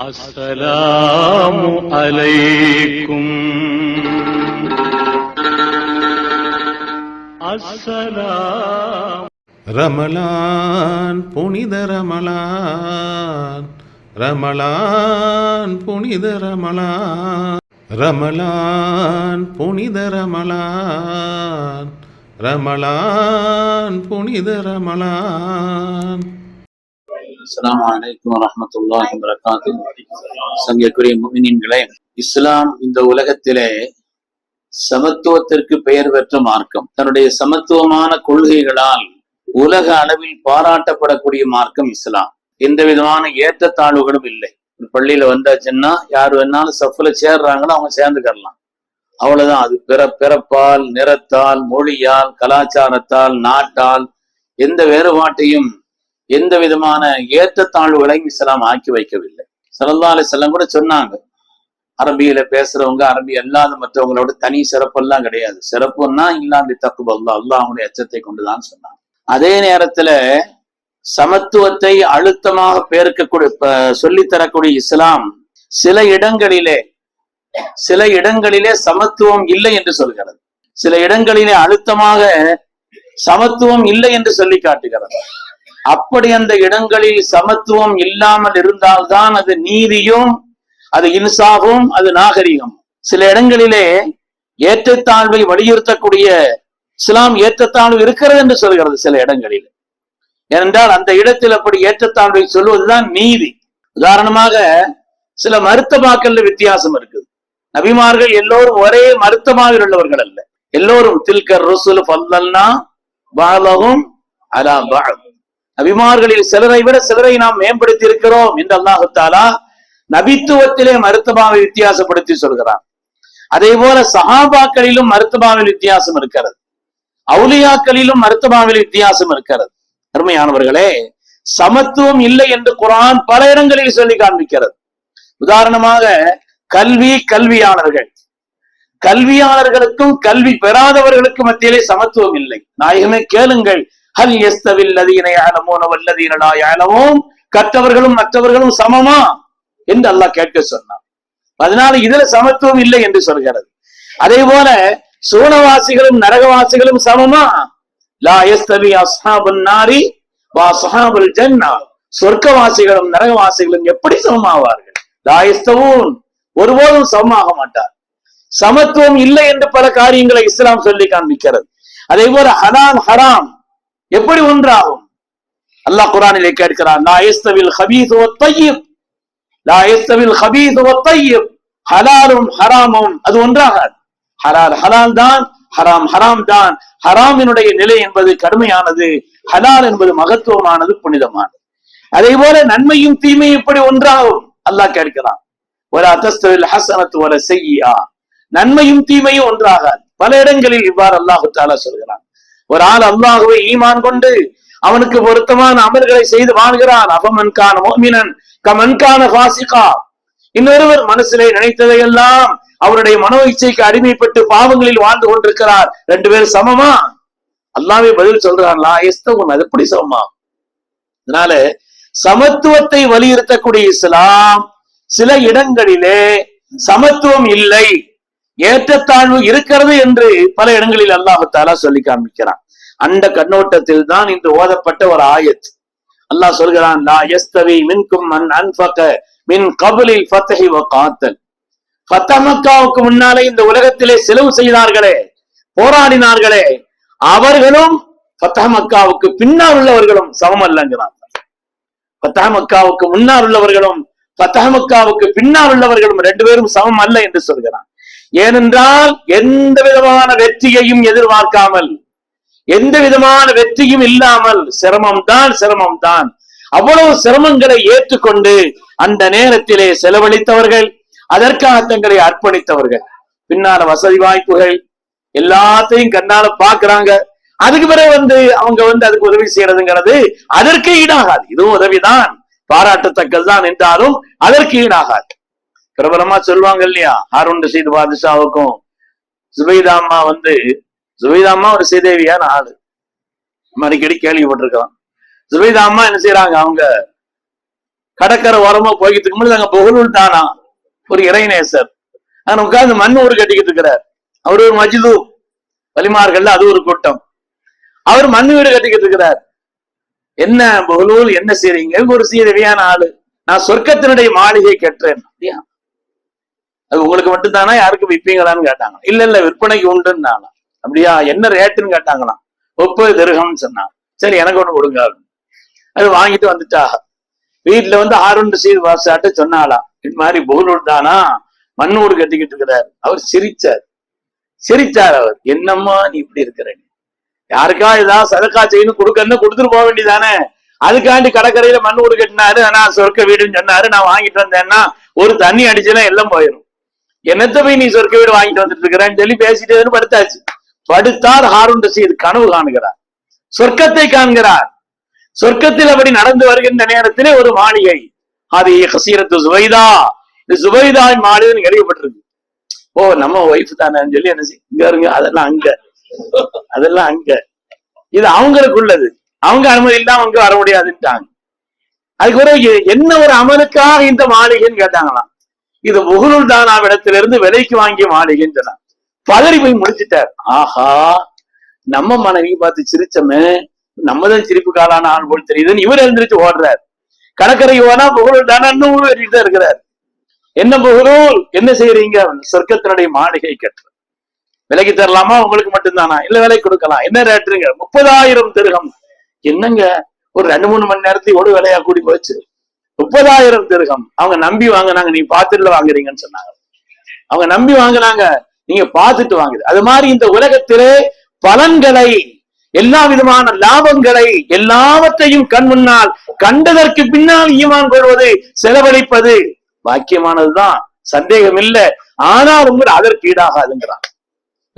السلام عليكم السلام ரமலான் புனித ரமலான் ரமலான் புனித ரமலான் ரமலான் புனித ரமலான் ரமலான் புனித ரமலான் அஸ்லாம் வலைக்கம் வரமத்துல்லா வரகாத்து சங்கக்குரிய முமினின்களே இஸ்லாம் இந்த உலகத்திலே சமத்துவத்திற்கு பெயர் பெற்ற மார்க்கம். தன்னுடைய சமத்துவமான கொள்கைகளால் உலக அளவில் பாராட்டப்படக்கூடிய மார்க்கம் இஸ்லாம். எந்த விதமான ஏற்றத்தாழ்வுகளும் இல்லை. ஒரு பள்ளியில வந்தாச்சுன்னா யார் வேணாலும் சஃப்ல சேர்றாங்களோ அவங்க சேர்ந்துக்கரலாம் அவ்வளவுதான். அது பிற பிறப்பால் நிறத்தால் மொழியால் கலாச்சாரத்தால் நாட்டால் எந்த வேறுபாட்டையும் எந்த விதமான ஏற்றத்தாழ்வுகளையும் இஸ்லாம் ஆக்கி வைக்கவில்லை. சல்லா அலிசல்லாம் கூட சொன்னாங்க. அரபியில பேசுறவங்க அரபி அல்லாத மற்றவங்களோட தனி சிறப்பெல்லாம் கிடையாது. சிறப்புன்னா இல்லாம தப்பு அல்லா அவங்களுடைய எச்சத்தை அச்சத்தை கொண்டுதான் சொன்னாங்க அதே நேரத்துல சமத்துவத்தை அழுத்தமாக பேர்க்கக்கூடிய சொல்லி தரக்கூடிய இஸ்லாம் சில இடங்களிலே சில இடங்களிலே சமத்துவம் இல்லை என்று சொல்கிறது. சில இடங்களிலே அழுத்தமாக சமத்துவம் இல்லை என்று சொல்லி காட்டுகிறது. அப்படி அந்த இடங்களில் சமத்துவம் இல்லாமல் இருந்தால்தான் அது நீதியும் அது இன்சாகும் அது நாகரிகம். சில இடங்களிலே ஏற்றத்தாழ்வை வலியுறுத்தக்கூடிய இஸ்லாம் ஏற்றத்தாழ்வு இருக்கிறது என்று சொல்கிறது சில இடங்களில். ஏனென்றால் அந்த இடத்தில் அப்படி ஏற்றத்தாழ்வை சொல்வதுதான் நீதி. உதாரணமாக சில மருத்துவாக்கல்ல வித்தியாசம் இருக்குது. நபிமார்கள் எல்லோரும் ஒரே மருத்துவமாக உள்ளவர்கள் அல்ல. எல்லோரும் தில்கர் ருசுல் பல்லன்னா பாலகும் அலா பால் நபிமார்களில் சிலரை விட சிலரை நாம் மேம்படுத்தி இருக்கிறோம் என்று அல்லாஹு தாலா நபித்துவத்திலே மருத்துவமாவை வித்தியாசப்படுத்தி சொல்கிறான். அதே போல சஹாபாக்களிலும் மருத்துவமாவில் வித்தியாசம் இருக்கிறது. அவுலியாக்களிலும் மருத்துவமாவில் வித்தியாசம் இருக்கிறது. அருமையானவர்களே சமத்துவம் இல்லை என்று குரான் பல இடங்களில் சொல்லி காண்பிக்கிறது. உதாரணமாக கல்வி கல்வியாளர்கள். கல்வியாளர்களுக்கும் கல்வி பெறாதவர்களுக்கும் மத்தியிலே சமத்துவம் இல்லை. நாயகமே கேளுங்கள். ஹல் எஸ்தவில் லதீனை ஆலமோன வல்லதீனலா ஆலமோம் கற்றவர்களும் மற்றவர்களும் சமமா? என்று அல்லாஹ் கேட்க சொன்னான். அதனால இதுல சமத்துவம் இல்லை என்று சொல்கிறது. அதே போல சூனவாசிகளும் நரகவாசிகளும் சமமா? லா எஸ்தவி அஸ்ஹாபுல் நாரி வா சஹாபுல் ஜன்னா. சொர்க்கவாசிகளும் நரகவாசிகளும் எப்படி சமமாவார்கள்? லா எஸ்தவூன் ஒருபோதும் சமமாக மாட்டார். சமத்துவம் இல்லை என்று பல காரியங்களை இஸ்லாம் சொல்லி காண்பிக்கிறது. அதே போல ஹலால் ஹராம். எப்படி ஒன்றாகும்? அல்லாஹ் குரானிலே கேட்கிறான் லா யஸ்தவில் ஹபீஸ் லா ஹபீஸ் ஹலாலும் ஹராமும். அது ஒன்றாகாது. ஹலால் ஹலால் தான் ஹராம் ஹராம் தான். ஹராமினுடைய நிலை என்பது கடுமையானது. ஹலால் என்பது மகத்துவமானது புனிதமானது. அதே போல நன்மையும் தீமையும் எப்படி ஒன்றாகும்? அல்லாஹ் கேட்கிறான் ஒரு அத்தஸ்தவில் ஹசனத்து ஒரு செய்யா. நன்மையும் தீமையும் ஒன்றாகாது. பல இடங்களில் இவ்வாறு அல்லாஹு தாலா சொல்கிறான். ஒரு ஆள் அல்லாஹுவை ஈமான் கொண்டு அவனுக்கு பொருத்தமான அமல்களை செய்து வாழ்கிறான். அபமன்கான மோமினன் கமன்கான பாசிகா இன்னொருவர் மனசிலே நினைத்ததையெல்லாம் அவருடைய மனோ இச்சைக்கு அடிமைப்பட்டு பாவங்களில் வாழ்ந்து கொண்டிருக்கிறார். ரெண்டு பேரும் சமமா? அல்லாவே பதில் சொல்றான்லா எஸ்தவன் அது எப்படி சமமா? அதனால சமத்துவத்தை வலியுறுத்தக்கூடிய இஸ்லாம் சில இடங்களிலே சமத்துவம் இல்லை. ஏற்றத்தாழ்வு இருக்கிறது என்று பல இடங்களில் அல்லாஹு சொல்லி காண்பிக்கிறான். அந்த கண்ணோட்டத்தில் தான் இன்று ஓதப்பட்ட ஒரு ஆயத். அல்லாஹ் சொல்கிறான் லா எஸ்தவி மின்கும் மன் அன்ஃபக மின் கபலில் ஃபத்தஹி வ காத்தல். ஃபத்தமக்காவுக்கு முன்னாலே இந்த உலகத்திலே செலவு செய்தார்களே போராடினார்களே அவர்களும் ஃபத்தமக்காவுக்கு பின்னால் உள்ளவர்களும் சமம் அல்லங்கிறான். ஃபத்தமக்காவுக்கு முன்னால் உள்ளவர்களும் ஃபத்தமக்காவுக்கு பின்னால் உள்ளவர்களும் ரெண்டு பேரும் சமம் அல்ல என்று சொல்கிறான். ஏனென்றால் எந்த விதமான வெற்றியையும் எதிர்பார்க்காமல் எந்த விதமான வெற்றியும் இல்லாமல் சிரமம் தான் சிரமம் தான் அவ்வளவு சிரமங்களை ஏற்றுக்கொண்டு அந்த நேரத்திலே செலவழித்தவர்கள் அதற்காக தங்களை அர்ப்பணித்தவர்கள். பின்னால வசதி வாய்ப்புகள் எல்லாத்தையும் கண்ணால பாக்குறாங்க அதுக்கு பிறகு வந்து அவங்க வந்து அதுக்கு உதவி செய்யறதுங்கிறது அதற்கு ஈடாகாது. இதுவும் உதவிதான். பாராட்டத்தக்கதுதான் என்றாலும் அதற்கு ஈடாகாது. பிரபலமா சொல்லுவாங்க இல்லையா? ஹாரூன் ரஷீத் பாதுஷாவுக்கும். சுபைதா அம்மா வந்து சுபைதாம்மா ஒரு சீதேவியான ஆளு. நம்ம அடிக்கடி கேள்விப்பட்டிருக்கலாம் சுபைதாம்மா என்ன செய்யறாங்க அவங்க கடற்கரை ஓரமா போய்கிட்டு இருக்கும்போது அங்க புகழூர் தானா? ஒரு இறைநேசர். அங்க உட்கார்ந்து மண் ஊர் கட்டிக்கிட்டு இருக்கிறார். அவர் ஒரு மஜிது. வலிமார்கள்ல அது ஒரு கூட்டம். அவர் மண் வீடு கட்டிக்கிட்டு இருக்கிறார். என்ன புகழூர் என்ன செய்றீங்க? ஒரு சீரவியான ஆளு. நான் சொர்க்கத்தினுடைய மாளிகை கட்டுறேன். அப்படியா? அது உங்களுக்கு மட்டும்தானா? யாருக்கு விற்பீங்களான்னு கேட்டாங்க இல்ல இல்ல விற்பனைக்கு உண்டுன்னாங்க அப்படியா? என்ன ரேட்டுன்னு கேட்டாங்களாம். முப்பது திருகம்னு சொன்னாங்க. சரி எனக்கு ஒண்ணு கொடுங்க அப்படின்னு. அது வாங்கிட்டு வந்துட்டாக வீட்டுல வந்து ஆறுண்டு சீர் வாசாட்ட சொன்னாலாம் இது மாதிரி புகழூர் தானா? மண்ணூடு கட்டிக்கிட்டு இருக்கிறார். அவர் சிரிச்சார். சிரிச்சார் அவர். என்னம்மா நீ இப்படி இருக்கிற? யாருக்கா ஏதாவது சதக்கா செய்யணும் கொடுக்கன்னு கொடுத்துட்டு போக வேண்டியதானே? அதுக்காண்டி கடற்கரையில மண் வீடு கட்டினாரு. ஆனா சொர்க்க வீடுன்னு சொன்னாரு. நான் வாங்கிட்டு வந்தேன்னா ஒரு தண்ணி அடிச்சுன்னா எல்லாம் போயிடும் என்னத்த போய் நீ சொர்க்க வீடு வாங்கிட்டு வந்துட்டு இருக்கிறேன்னு சொல்லி பேசிட்டு படுத்தாச்சு. படுத்தார் ஹாரூன் ரஷீத் கனவு காணுகிறார். சொர்க்கத்தை காண்கிறார். சொர்க்கத்தில் அப்படி நடந்து வருகின்ற நேரத்திலே ஒரு மாளிகை. அது ஹசீரத்து சுவைதா. இது சுவைதா மாளிகைன்னு எழுதப்பட்டிருக்கு. ஓ நம்ம ஒய்ஃப் தானேன்னு சொல்லி என்ன இங்க இருங்க அதெல்லாம் அங்க. அதெல்லாம் அங்க. இது அவங்களுக்கு உள்ளது. அவங்க அனுமதி இல்லாம அங்க வர முடியாதுன்ட்டாங்க. அதுக்கு என்ன ஒரு அமலுக்காக இந்த மாளிகைன்னு கேட்டாங்களாம். இது முகுலுல் தானாவிடத்திலிருந்து விலைக்கு வாங்கிய மாளிகைன்னு சொன்னாங்க பதறி போய் முடிச்சிட்டார். ஆஹா நம்ம மனைவி பார்த்து சிரிச்சமே நம்மதான் சிரிப்பு காலான ஆள் போல் தெரியுதுன்னு இவர் எழுந்திரிச்சு ஓடுறார். கடற்கரை ஓனா புகழூர் தானே இன்னும் வேண்டிட்டு இருக்கிறார். என்ன புகழூர் என்ன செய்யறீங்க? சொர்க்கத்தினுடைய மாளிகை கட்டுற விலைக்கு தரலாமா? உங்களுக்கு மட்டும்தானா? இல்ல விலை கொடுக்கலாம். என்ன ரேட்டுங்க? முப்பதாயிரம் திருகம். என்னங்க? ஒரு ரெண்டு மூணு மணி நேரத்துக்கு ஒரு விலையா கூடி போச்சு? முப்பதாயிரம் திருகம். அவங்க நம்பி வாங்குனாங்க நீ பார்த்துட்டு வாங்குறீங்கன்னு சொன்னாங்க. அவங்க நம்பி வாங்குனாங்க நீங்க பார்த்துட்டு வாங்குது. அது மாதிரி இந்த உலகத்திலே பலன்களை எல்லா விதமான லாபங்களை எல்லாவற்றையும் கண் முன்னால் கண்டதற்கு பின்னால் ஈமான் கொள்வது செலவழிப்பது பாக்கியமானதுதான். சந்தேகம் இல்ல ஆனாலும் கூட அதற்கு ஈடாகாதுங்கிறான்.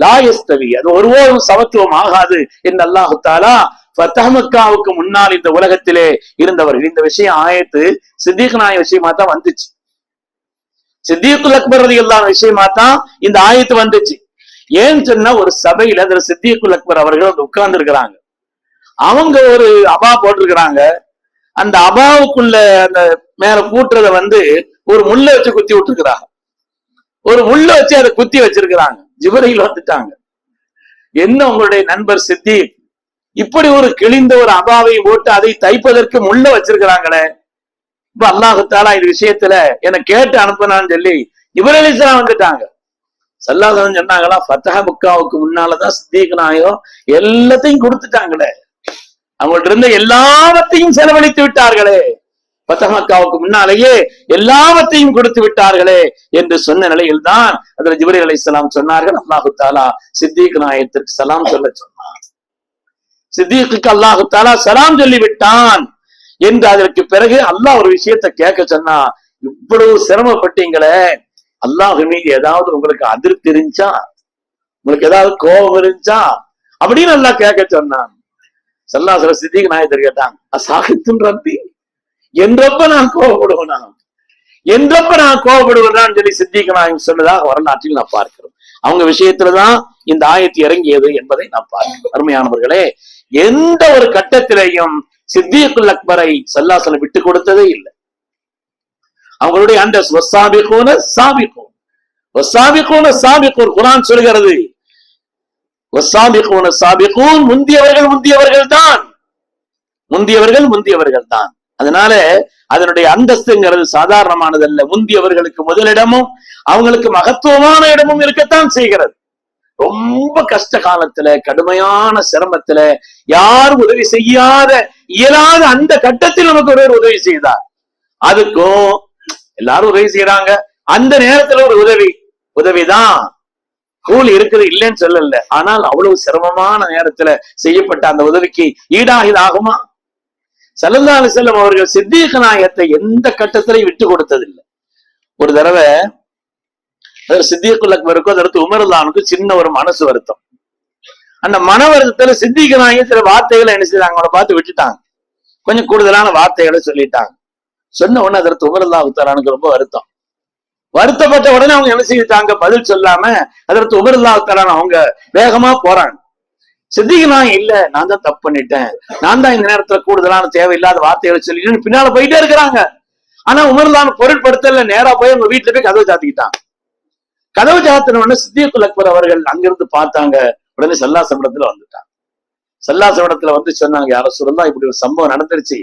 லாயஸ்தவி அது ஒருபோதும் சமத்துவம் ஆகாது. என்று அல்லாஹுத்தாலா ஃபத்தஹமக்காவுக்கு முன்னால் இந்த உலகத்திலே இருந்தவர்கள். இந்த விஷயம் ஆயத்து சித்திக் நாய விஷயமா தான் வந்துச்சு. சித்திகுல் அக்பர் ரதி விஷயமா தான் இந்த ஆயத்து வந்துச்சு. ஏன்னு சொன்னா ஒரு சபையில அதுல சித்திகுல் அக்பர் அவர்கள் வந்து உட்கார்ந்து இருக்கிறாங்க அவங்க ஒரு அபா போட்டிருக்கிறாங்க. அந்த அபாவுக்குள்ள அந்த மேல பூட்டுறத வந்து ஒரு முள்ள வச்சு குத்தி விட்டுருக்கிறாங்க. ஒரு முள்ள வச்சு அதை குத்தி வச்சிருக்கிறாங்க. ஜிபரையில் வந்துட்டாங்க. என்ன உங்களுடைய நண்பர் சித்தி இப்படி ஒரு கிழிந்த ஒரு அபாவை போட்டு அதை தைப்பதற்கு முள்ள வச்சிருக்கிறாங்களே. இப்ப அல்லாஹுத்தாலா இந்த விஷயத்துல என்ன கேட்டு அனுப்பினான்னு சொல்லி இவரலிசலாம் வந்துட்டாங்க. சல்லாசனம் சொன்னாங்களா ஃபத்தஹ முக்காவுக்கு முன்னாலதான் சித்திக் எல்லாத்தையும் கொடுத்துட்டாங்களே. அவங்கள்ட்ட இருந்த எல்லாவற்றையும் செலவழித்து விட்டார்களே. பத்தமக்காவுக்கு முன்னாலேயே எல்லாவற்றையும் கொடுத்து விட்டார்களே என்று சொன்ன நிலையில் தான் அதுல ஜிபரி அலை சொன்னார்கள். அல்லாஹு தாலா சித்திக் நாயத்திற்கு சலாம் சொல்ல சொன்னார் சித்திக்கு அல்லாஹு தாலா சலாம் சொல்லி விட்டான் என்று அதற்கு பிறகு அல்லாஹ் ஒரு விஷயத்தை கேட்க சொன்னா இவ்வளவு சிரமப்பட்டீங்களே அல்லாஹு மீது ஏதாவது உங்களுக்கு அதிருப்தி இருந்துச்சா உங்களுக்கு ஏதாவது கோபம் இருந்துச்சா அப்படின்னு அல்லாஹ் கேட்க சொன்னான். சல்லாசல சித்திக்கு நாயத்தர் கேட்டான் அசாகித்துன் ரப்பி என்றப்ப நான் கோபப்படுவேனா? என்றப்ப நான் கோபப்படுவேனான்னு சொல்லி சித்திக்கு நாயகம் சொன்னதாக வரலாற்றில் நான் பார்க்கிறோம். அவங்க விஷயத்துலதான் இந்த ஆயத்து இறங்கியது என்பதை நான் பார்க்கிறோம். அருமையானவர்களே எந்த ஒரு கட்டத்திலையும் சித்தியக்குல் அக்பரை சல்லாசலம் விட்டு கொடுத்ததே இல்லை. அவங்களுடைய அந்த சாபிகோன சாபிகோன். சாபிகோன சாபிகூன் குரான் சொல்கிறது. சாபிகோன சாபிகோன் முந்தியவர்கள் முந்தியவர்கள் தான் முந்தியவர்கள் முந்தியவர்கள் தான் அதனால அதனுடைய அந்தஸ்துங்கிறது சாதாரணமானது அல்ல முந்தியவர்களுக்கு முதலிடமும் அவங்களுக்கு மகத்துவமான இடமும் இருக்கத்தான் செய்கிறது. ரொம்ப கஷ்ட காலத்துல கடுமையான சிரமத்துல யாரும் உதவி செய்யாத இயலாத அந்த கட்டத்தில் நமக்கு ஒருவர் உதவி செய்தார். அதுக்கும் எல்லாரும் உதவி செய்யறாங்க அந்த நேரத்துல ஒரு உதவி உதவிதான். கூலி இருக்குது இல்லைன்னு சொல்லல. ஆனால் அவ்வளவு சிரமமான நேரத்துல செய்யப்பட்ட அந்த உதவிக்கு ஈடாக ஆகுமா சல்லல்லா செல்லம் அவர்கள் சித்தீக நாயகத்தை எந்த கட்டத்திலையும் விட்டு கொடுத்ததில்லை. ஒரு தடவை சித்தியக்குள்ள அக்பருக்கும் அதற்கு உமர்லானுக்கு சின்ன ஒரு மனசு வருத்தம். அந்த மன வருத்தத்துல சித்திக நாயகம் சில வார்த்தைகளை என்ன செய்தாங்க? அவனை பார்த்து விட்டுட்டாங்க. கொஞ்சம் கூடுதலான வார்த்தைகளை சொல்லிட்டாங்க. சொன்ன உடனே அதற்கு உமர்லா உத்தரானுக்கு ரொம்ப வருத்தம். வருத்தப்பட்ட உடனே அவங்க என்ன செய்தாங்க பதில் சொல்லாம அதற்கு உமர்லா உத்தரான் அவங்க வேகமா போறாங்க. சித்திக்கு இல்ல நான் தான் தப்பு பண்ணிட்டேன். நான் தான் இந்த நேரத்துல கூடுதலான தேவையில்லாத வார்த்தைகளை சொல்லிட்டு பின்னால போயிட்டே இருக்கிறாங்க. ஆனா உமர்லான் பொருட்படுத்தல நேரா போய் அவங்க வீட்டுல போய் கதவை சாத்திக்கிட்டான். கதவு சாத்தின உடனே சித்தியக்குல் அக்பர் அவர்கள் அங்கிருந்து பார்த்தாங்க. உடனே சல்லாசமிடத்துல வந்துட்டாங்க சல்லாசமிடத்துல வந்து சொன்னாங்க யார சொல்லலாம் இப்படி ஒரு சம்பவம் நடந்துருச்சு.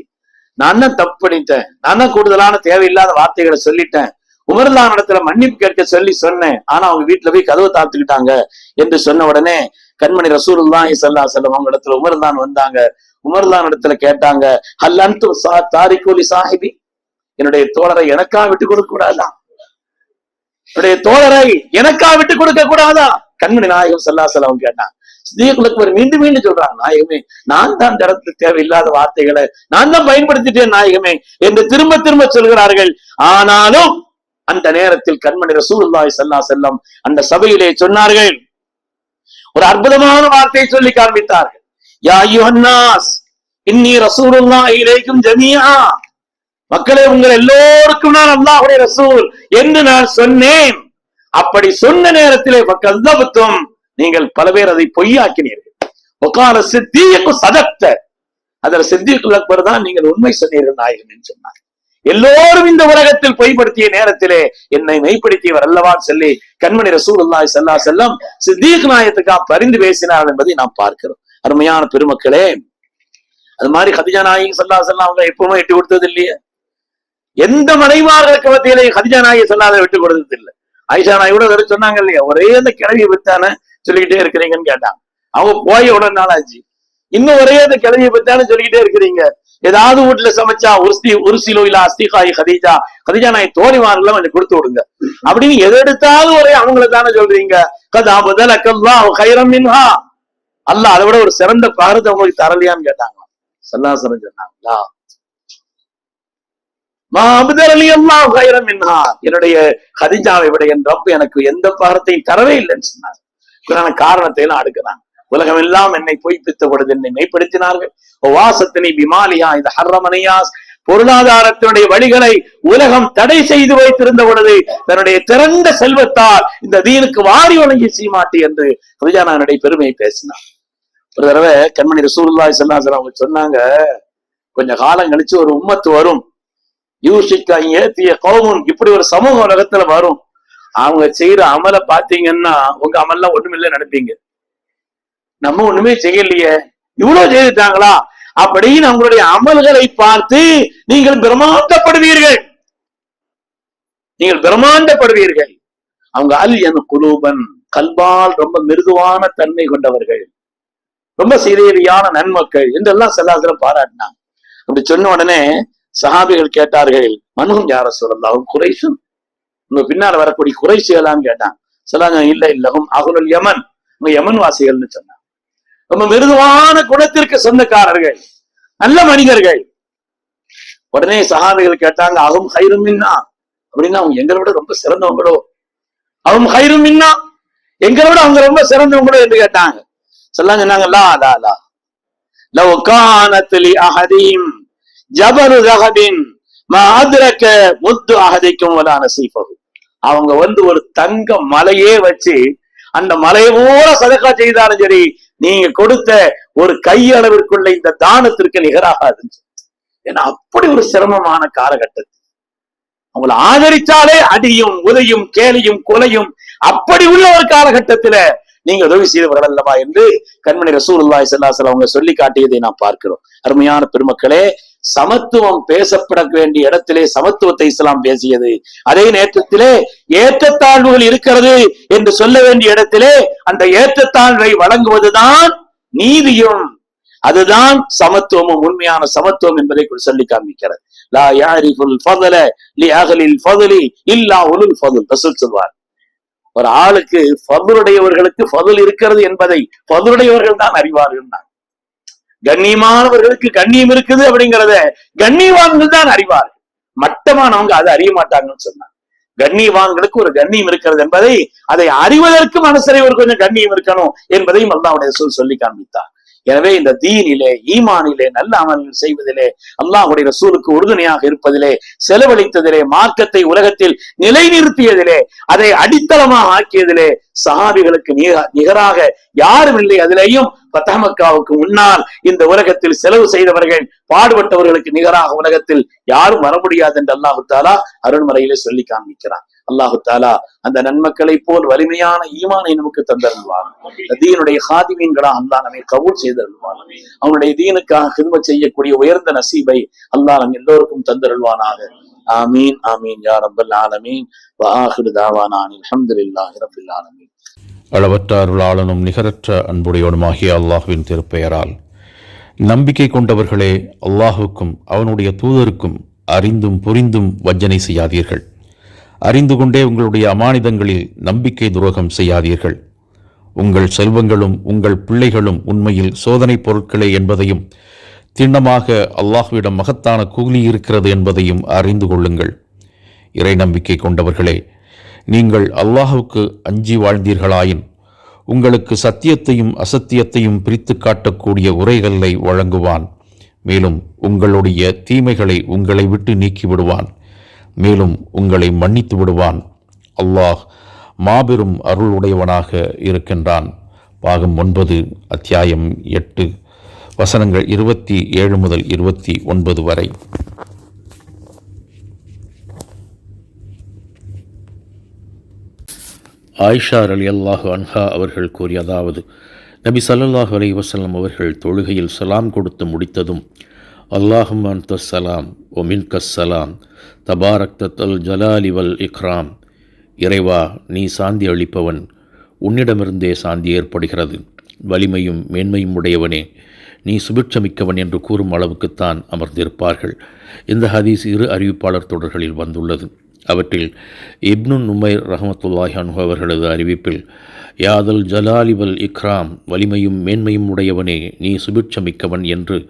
நான் தான் தப்பு பண்ணிட்டேன். நான் தான் கூடுதலான தேவையில்லாத வார்த்தைகளை சொல்லிட்டேன். உமர்லான் இடத்துல மன்னிப்பு கேட்க சொல்லி சொன்னேன். ஆனா அவங்க வீட்டுல போய் கதவை தாத்துக்கிட்டாங்க. என்று சொன்ன உடனே கண்மணி ரசூலுல்லாஹி சல்லா செல்லம் அவங்க இடத்துல உமர்லான் வந்தாங்க. உமர்லான் இடத்துல கேட்டாங்க ஹல் சா தாரிகோலி சாஹிபி? என்னுடைய தோழரை எனக்கா விட்டு கொடுக்க கூடாதா? என்னுடைய தோழரை எனக்கா விட்டு கொடுக்க கூடாதா? கண்மணி நாயகம் சல்லாசலம் கேட்டான் சித்தியக்குலக்கு மீண்டும் மீண்டும் சொல்றாங்க நாயகமே நான் தான் இந்த தேவையில்லாத வார்த்தைகளை நான் தான் பயன்படுத்திட்டேன் நாயகமே என்று திரும்ப திரும்ப சொல்கிறார்கள். ஆனாலும் அந்த நேரத்தில் கண்மணி ரசூலுல்லாஹி சல்லா செல்லம் அந்த சபையிலே சொன்னார்கள் ஒரு அற்புதமான வார்த்தையை சொல்லி காண்பித்தார்கள். யா யுஹன்னாஸ் இன்னி ரசூலுல்லா இலைக்கும் ஜமியா மக்களே உங்கள் எல்லோருக்கும் நான் அல்லாஹுடைய ரசூல் என்று நான் சொன்னேன். அப்படி சொன்ன நேரத்திலே மக்கள் கதபத்தும் நீங்கள் பல பேர் அதை பொய்யாக்கினீர்கள். உக்கால சித்தியக்கு சதத்த அதில் சித்தியக்குள் தான் நீங்கள் உண்மை சொன்னீர்கள் நாயகன் என்று சொன்னார். எல்லோரும் இந்த உலகத்தில் பொய்படுத்திய நேரத்திலே என்னை மெய்ப்படுத்தியவர் அல்லவா சொல்லி கண்மணி ரசூலுல்லாஹி ஸல்லல்லாஹு செல்லா செல்லம் சித்திக் நாயத்துக்கா பரிந்து பேசினார் என்பதை நாம் பார்க்கிறோம். அருமையான பெருமக்களே அது மாதிரி கதிஜா நாயகி செல்லா அலைஹி அவங்க எப்பவுமே எட்டி கொடுத்தது இல்லையே. எந்த மனைவார்களுக்கு மத்தியிலே ஹதிஜா நாயை சொல்லாத விட்டு கொடுத்தது இல்லை. ஐஷா நாய் கூட வேற சொன்னாங்க இல்லையா ஒரே அந்த கிளவியை வித்தானே சொல்லிக்கிட்டே இருக்கிறீங்கன்னு கேட்டாங்க அவங்க போய உடனே நாளாச்சு. இன்னும் ஒரே அந்த கிளவியை பத்தான சொல்லிக்கிட்டே இருக்கிறீங்க. ஏதாவது வீட்டுல சமைச்சா உருசி உருசிலோ இல்ல அஸ்திகாய் ஹதீஜா ஹதீஜா நான் தோணிவார்கள் கொஞ்சம் கொடுத்து விடுங்க. அப்படின்னு எது எடுத்தாலும் ஒரே அவங்கள தானே சொல்றீங்க. கதா முதல் அக்கல்லா கைரம் மின்ஹா. அல்ல அதை விட ஒரு சிறந்த பாரத அவங்களுக்கு தரலையான்னு கேட்டாங்க. சல்லாசனம் சொன்னாங்களா? என்னுடைய ஹதிஜாவை விட என் ரப்பு எனக்கு எந்த பாரத்தையும் தரவே இல்லைன்னு சொன்னாங்க. காரணத்தை எல்லாம் அடுக்கிறாங்க. உலகம் எல்லாம் என்னை பொய்ப்பித்த பொழுது என்னை மெய்ப்படுத்தினார்கள். வாசத்தினை பிமாலியா இந்த ஹர்ரமனையாஸ். பொருளாதாரத்தினுடைய வழிகளை உலகம் தடை செய்து வைத்திருந்த பொழுது தன்னுடைய திறந்த செல்வத்தால் இந்த தீனுக்கு வாரி வழங்கி சீமாட்டி என்று ஹதிஜானானுடைய பெருமையை பேசினார் ஒரு தடவை கண்மணி ரசூலுல்லாஹி செல்லாசன் அவங்க சொன்னாங்க கொஞ்ச காலம் கழிச்சு ஒரு உம்மத்து வரும். யூசிக்கா ஏத்திய கோபம் இப்படி ஒரு சமூக உலகத்துல வரும். அவங்க செய்யற அமலை பாத்தீங்கன்னா உங்க அமல்லாம் ஒண்ணுமில்லை நினைப்பீங்க. நம்ம ஒண்ணுமே செய்யலையே. இவ்வளவு செய்துட்டாங்களா? அப்படின்னு அவங்களுடைய அமல்களை பார்த்து நீங்கள் பிரமாண்டப்படுவீர்கள். நீங்கள் பிரமாண்டப்படுவீர்கள். அவங்க அல் என் குலூபன் கல்பால் ரொம்ப மிருதுவான தன்மை கொண்டவர்கள். ரொம்ப சீரியரியான நன்மக்கள். என்றெல்லாம் செல்லாசிரம் பாராட்டினாங்க. அப்படி சொன்ன உடனே சஹாபிகள் கேட்டார்கள் மனுகும் யார சொல்லலாம் குறைசும் உங்க பின்னால வரக்கூடிய குறைசிகளான்னு கேட்டாங்க. சொல்லாங்க இல்ல இல்லகும் அகுலுல் யமன். உங்க யமன் வாசிகள்னு சொன்னாங்க. ரொம்ப மிருதுவான குணத்திற்கு சொந்தக்காரர்கள் நல்ல மனிதர்கள். உடனே சகாபிகள் கேட்டாங்க அகும் ஹைரும் மின்னா? அப்படின்னா அவங்க எங்களை விட ரொம்ப சிறந்தவங்களோ? அவங்க ஹைரும் மின்னா? எங்களை விட அவங்க ரொம்ப சிறந்தவங்களோ? என்று கேட்டாங்க. சொல்லாங்க சொன்னாங்க லா லா லா. லவ் கானத்லி அஹதீம் ஜபரு ரஹபின் மாதிரக்க முத்து அகதிக்கும் வலா நசீஃபகு அவங்க வந்து ஒரு தங்க மலையே வச்சு அந்த மலையை போல சதக்கா செய்தாலும் சரி நீங்க கொடுத்த ஒரு கையளவிற்குள்ள இந்த தானத்திற்கு நிகராகாது ஏன்னா அப்படி ஒரு சிரமமான காலகட்டத்தில் அவங்களை ஆதரிச்சாலே அடியும் உதையும் கேலியும் கொலையும் அப்படி உள்ள ஒரு காலகட்டத்துல நீங்க உதவி செய்தவர்கள் அல்லவா என்று கண்மணி ரசூல் அல்லாஹ் அவங்க சொல்லி காட்டியதை நாம் பார்க்கிறோம். அருமையான பெருமக்களே சமத்துவம் பேசப்பட வேண்டிய இடத்திலே சமத்துவத்தை இஸ்லாம் பேசியது. அதே நேரத்திலே ஏற்றத்தாழ்வுகள் இருக்கிறது என்று சொல்ல வேண்டிய இடத்திலே அந்த ஏற்றத்தாழ்வை வழங்குவதுதான் நீதியும். அதுதான் சமத்துவமும் உண்மையான சமத்துவம் என்பதை சொல்லி காண்பிக்கிறது லா யாரிஃபுல் ஃபதல லி அகலில் ஃபதலி இல்லா உலுல் ஃபதுல். ரசூல் சொல்வார் ஒரு ஆளுக்கு ஃபதுலுடையவர்களுக்கு ஃபதுல் இருக்கிறது என்பதை ஃபதுலுடையவர்கள் தான் அறிவார்கள். கண்ணியமானவர்களுக்கு கண்ணியம் இருக்குது அப்படிங்கிறத கண்ணியவான்கள் தான் அறிவார்கள் மட்டமானவங்க அதை அறிய மாட்டாங்கன்னு சொன்னாங்க கண்ணியவான்களுக்கு ஒரு கண்ணியம் இருக்கிறது என்பதை அதை அறிவதற்கு மனசரை ஒரு கொஞ்சம் கண்ணியம் இருக்கணும் என்பதையும் அல்லாவுடைய சொல் சொல்லி காண்பித்தார். எனவே இந்த தீனிலே ஈமானிலே நல்ல அமல்கள் செய்வதிலே அல்லாஹுடைய ரசூலுக்கு உறுதுணையாக இருப்பதிலே செலவழித்ததிலே மார்க்கத்தை உலகத்தில் நிலைநிறுத்தியதிலே அதை அடித்தளமாக ஆக்கியதிலே சஹாபிகளுக்கு நிகராக யாரும் இல்லை. அதிலேயும் பத்தாமக்காவுக்கு முன்னால் இந்த உலகத்தில் செலவு செய்தவர்கள் பாடுபட்டவர்களுக்கு நிகராக உலகத்தில் யாரும் வர முடியாது என்று அல்லாஹு தாலா அருண்மறையிலே சொல்லி காண்பிக்கிறான். அல்லாஹு தாலா அந்த நன்மக்களை போல் வலிமையான ஈமானை நமக்கு தந்தருள்வான். தீனுடைய ஹாதிமீன்களா அல்லாஹ் நம்மை கபூல் செய்தருள்வான். அவனுடைய தீனுக்காக ஹிதமத் செய்யக்கூடிய உயர்ந்த நசீபை அல்லாஹ் நம் எல்லோருக்கும் தந்தருள்வானாக. ஆமீன் ஆமீன் யா ரப்பல் ஆலமீன். வஆஹிரு தாவானா அல்ஹம்துலில்லாஹி ரப்பில் ஆலமீன். அளவற்ற அருளாளனும் நிகரற்ற அன்புடையவனுமாகிய அல்லாஹுவின் திருப்பெயரால் நம்பிக்கை கொண்டவர்களே அல்லாஹுக்கும் அவனுடைய தூதருக்கும் அறிந்தும் புரிந்தும் வஞ்சனை செய்யாதீர்கள். அறிந்து கொண்டே உங்களுடைய அமானிதங்களில் நம்பிக்கை துரோகம் செய்யாதீர்கள். உங்கள் செல்வங்களும் உங்கள் பிள்ளைகளும் உண்மையில் சோதனைப் பொருட்களே என்பதையும் திண்ணமாக அல்லாஹுவிடம் மகத்தான கூலி இருக்கிறது என்பதையும் அறிந்து கொள்ளுங்கள். இறை நம்பிக்கை கொண்டவர்களே நீங்கள் அல்லாஹுக்கு அஞ்சி வாழ்ந்தீர்களாயின் உங்களுக்கு சத்தியத்தையும் அசத்தியத்தையும் பிரித்து காட்டக்கூடிய உரைகளை வழங்குவான். மேலும் உங்களுடைய தீமைகளை உங்களை விட்டு நீக்கிவிடுவான். மேலும் உங்களை மன்னித்து விடுவான். அல்லாஹ் மாபெரும் அருள் உடையவனாக இருக்கின்றான். பாகம் ஒன்பது அத்தியாயம் எட்டு வசனங்கள் இருபத்தி ஏழு முதல் இருபத்தி ஒன்பது வரை. ஆயிஷா அலி அல்லாஹு அன்ஹா அவர்கள் கூறியதாவது நபி ஸல்லல்லாஹு அலி வஸல்லம் அவர்கள் தொழுகையில் சலாம் கொடுத்து முடித்ததும் அல்லாஹும் அந்த சலாம் ஒ மின்கஸ் சலாம் தபாரக் தல் ஜலாலி வல் இக்ராம். இறைவா நீ சாந்தி அளிப்பவன் உன்னிடமிருந்தே சாந்தி ஏற்படுகிறது. வலிமையும் மேன்மையும் உடையவனே நீ சுபிட்சமிக்கவன் என்று கூறும் அளவுக்குத்தான் அமர்ந்திருப்பார்கள். இந்த ஹதீஸ் இரு அறிவிப்பாளர் தொடர்களில் வந்துள்ளது. அவற்றில் இப்னு நுமைர் ரஹமத்துல்லாஹி அன்ஹு அவர்களது அறிவிப்பில் யாதல் ஜலாலிவல் இக்ராம் வலிமையும் மேன்மையும் உடையவனே நீ சுபிட்சமிக்கவன் என்று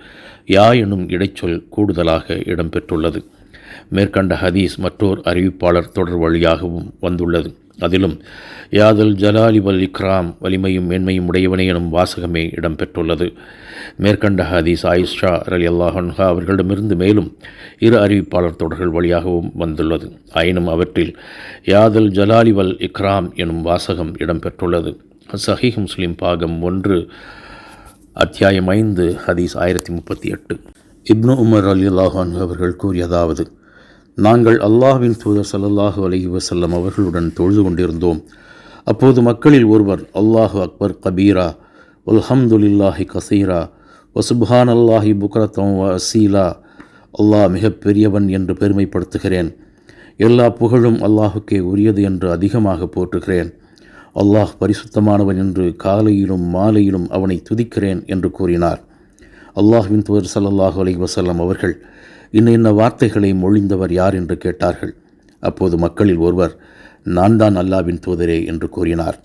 யா எனும் இடைச்சொல் கூடுதலாக இடம்பெற்றுள்ளது. மேற்கண்ட ஹதீஸ் மற்றோர் அறிவிப்பாளர் தொடர் வழியாகவும் வந்துள்ளது. அதிலும் யாதல் ஜலாலிவல் இக்ராம் வலிமையும் மேன்மையும் உடையவனே எனும் வாசகமே இடம்பெற்றுள்ளது. மேற்கண்ட ஹதீஸ் ஆயிஷா அலி அல்லாஹன்ஹா அவர்களிடமிருந்து மேலும் இரு அறிவிப்பாளர் தொடர்கள் வழியாகவும் வந்துள்ளது. ஆயினும் அவற்றில் யாதல் ஜலாலிவல் இக்ராம் எனும் வாசகம் இடம்பெற்றுள்ளது. சஹீஹ் முஸ்லிம் பாகம் ஒன்று அத்தியாயம் ஐந்து ஹதீஸ் ஆயிரத்தி முப்பத்தி எட்டு. இப்னு உமர் அலி அல்லாஹான் அவர்கள் கூறியதாவது நாங்கள் அல்லாஹ்வின் தூதர் சல்லல்லாஹு அலஹி வசல்லம் அவர்களுடன் தொழுது கொண்டிருந்தோம். அப்போது மக்களில் ஒருவர் அல்லாஹு அக்பர் கபீரா உல்ஹம்துலில்லாஹி கசீரா வசுப்ஹான் அல்லாஹி புக்ரத்தம் வ அசீலா அல்லாஹ் மிகப்பெரியவன் என்று பெருமைப்படுத்துகிறேன். எல்லா புகழும் அல்லாஹுக்கே உரியது என்று அதிகமாக போற்றுகிறேன். அல்லாஹ் பரிசுத்தமானவன் என்று காலையிலும் மாலையிலும் அவனை துதிக்கிறேன் என்று கூறினார். அல்லாஹ்வின் தூதர் சல்லல்லாஹு அலி வசல்லம் அவர்கள் இன்ன இன்ன வார்த்தைகளை மொழிந்தவர் யார் என்று கேட்டார்கள். அப்போது மக்களில் ஒருவர் நான் தான் அல்லாவின் தூதரே என்று கூறினார்.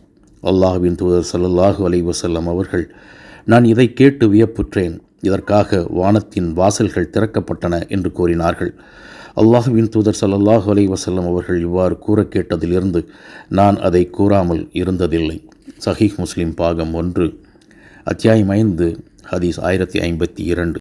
அல்லாஹுவின் தூதர் ஸல்லல்லாஹு அலை வசல்லம் அவர்கள் நான் இதை கேட்டு வியப்புற்றேன். இதற்காக வானத்தின் வாசல்கள் திறக்கப்பட்டன என்று கூறினார்கள். அல்லாஹுவின் தூதர் சல்லல்லாஹு அலை வசல்லம் அவர்கள் இவ்வாறு கூற கேட்டதிலிருந்து நான் அதை கூறாமல் இருந்ததில்லை. சஹீஹ் முஸ்லிம் பாகம் ஒன்று அத்தியாயம் ஐந்து ஹதீஸ் ஆயிரத்தி ஐம்பத்தி இரண்டு.